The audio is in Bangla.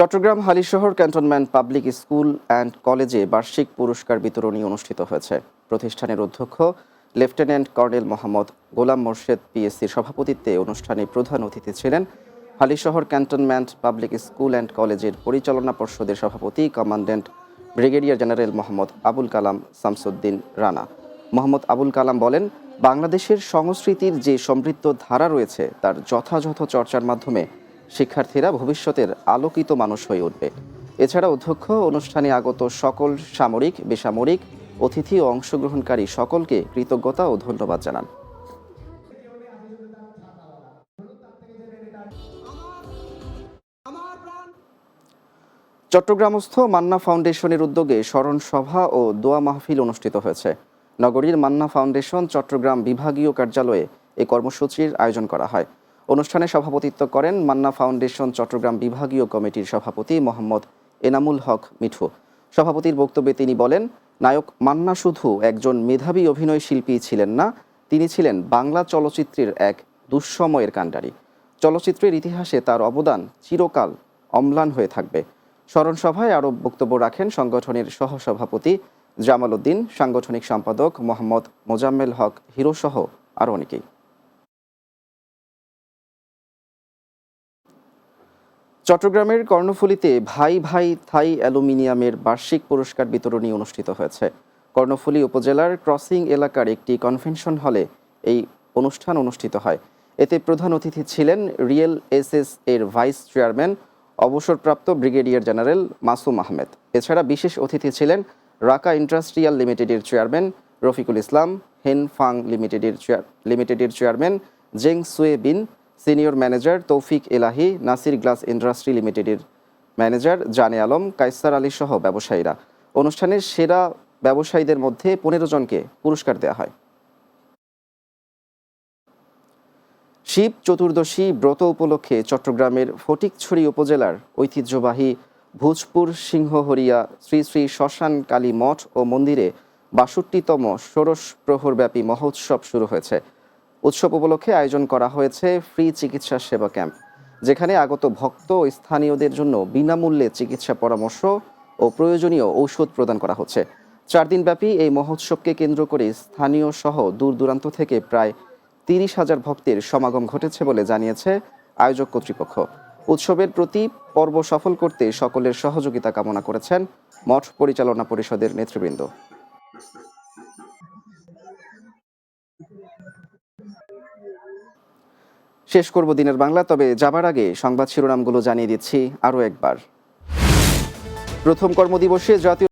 Chattogram Halishahar cantonment public school and কলেজে বার্ষিক পুরস্কার বিতরণী অনুষ্ঠিত হয়েছে। প্রতিষ্ঠানের অধ্যক্ষ, লেফটেন্যান্ট কর্নেল মোহাম্মদ গোলাম মোর্শেদ পিএসসির সভাপতিত্বে অনুষ্ঠানে প্রধান অতিথি ছিলেন Halishahar cantonment public school and কলেজের পরিচালনা পর্ষদের সভাপতি commandant brigadier general Mohammad Abul Kalam Shamsuddin Rana. Mohammad Abul Kalam বলেন, বাংলাদেশের সংস্কৃতির যে সমৃদ্ধ ধারা রয়েছে, তার যথাযথ চর্চার মাধ্যমে শিক্ষার্থীরা ভবিষ্যতের আলোকিত মানুষ হয়ে উঠবে। এছাড়া অধ্যক্ষ অনুষ্ঠানে আগত সকল সামরিক, বেসামরিক, অতিথি ও অংশগ্রহণকারী সকলকে কৃতজ্ঞতা ও ধন্যবাদ জানান। চট্টগ্রামস্থ মান্না ফাউন্ডেশনের উদ্যোগে স্মরণ সভা ও দোয়া মাহফিল অনুষ্ঠিত হয়েছে। নগরীর মান্না ফাউন্ডেশন চট্টগ্রাম বিভাগীয় কার্যালয়ে এই কর্মসূচির আয়োজন করা হয়। অনুষ্ঠানে সভাপতিত্ব করেন মান্না ফাউন্ডেশন চট্টগ্রাম বিভাগীয় কমিটির সভাপতি মোহাম্মদ এনামুল হক মিঠু। সভাপতির বক্তব্যে তিনি বলেন, নায়ক মান্না শুধু একজন মেধাবী অভিনয় শিল্পী ছিলেন না, তিনি ছিলেন বাংলা চলচ্চিত্রের এক দুঃসময়ের কাণ্ডারি। চলচ্চিত্রের ইতিহাসে তার অবদান চিরকাল অম্লান হয়ে থাকবে। স্মরণসভায় আরও বক্তব্য রাখেন সংগঠনের সহসভাপতি জামাল উদ্দিন, সাংগঠনিক সম্পাদক মোহাম্মদ মোজাম্মেল হক হিরোসহ আরও অনেকেই। চট্টগ্রামের কর্ণফুলীতে ভাই ভাই থাই অ্যালুমিনিয়ামের বার্ষিক পুরস্কার বিতরণী অনুষ্ঠিত হয়েছে। কর্ণফুলী উপজেলার ক্রসিং এলাকার একটি কনভেনশন হলে এই অনুষ্ঠান অনুষ্ঠিত হয়। এতে প্রধান অতিথি ছিলেন রিয়েল এসএস এর ভাইস চেয়ারম্যান, অবসরপ্রাপ্ত ব্রিগেডিয়ার জেনারেল মাসুম আহমেদ। এছাড়া বিশেষ অতিথি ছিলেন রাকা ইন্ডাস্ট্রিয়াল লিমিটেডের চেয়ারম্যান রফিকুল ইসলাম হেন ফাং লিমিটেডের চেয়ার লিমিটেডের চেয়ারম্যান জেং সুয়ে বিন senior manager Taufiq Elahi, Nasir glass industry লিমিটেডের ম্যানেজার জানে আলম কাইসার আলী সহ ব্যবসায়ীরা। অনুষ্ঠানের সেরা ব্যবসায়ীদের মধ্যে পনেরো জনকে পুরস্কার দেওয়া হয়। শিব চতুর্দশী ব্রত উপলক্ষে চট্টগ্রামের ফটিকছড়ি উপজেলার ঐতিহ্যবাহী ভোজপুর সিংহহরিয়া শ্রী শ্রী শ্মশান কালী মঠ ও মন্দিরে বাষট্টিতম ষোড়শ প্রহরব্যাপী মহোৎসব শুরু হয়েছে। উৎসব উপলক্ষে আয়োজন করা হয়েছে ফ্রি চিকিৎসা সেবা ক্যাম্প, যেখানে আগত ভক্ত ও স্থানীয়দের জন্য বিনামূল্যে চিকিৎসা পরামর্শ ও প্রয়োজনীয় ঔষধ প্রদান করা হচ্ছে। চার দিনব্যাপী এই মহোৎসবকে কেন্দ্র করে স্থানীয় সহ দূর দূরান্ত থেকে প্রায় তিরিশ হাজার ভক্তের সমাগম ঘটেছে বলে জানিয়েছে আয়োজক কর্তৃপক্ষ। উৎসবের প্রতি পর্ব সফল করতে সকলের সহযোগিতা কামনা করেছেন মঠ পরিচালনা পরিষদের নেতৃবৃন্দ। শেষ করব দিনের বাংলা, তবে যাবার আগে সংবাদ শিরোনামগুলো জানিয়ে দিচ্ছি আরও একবার। প্রথম কর্মদিবসে জাতীয়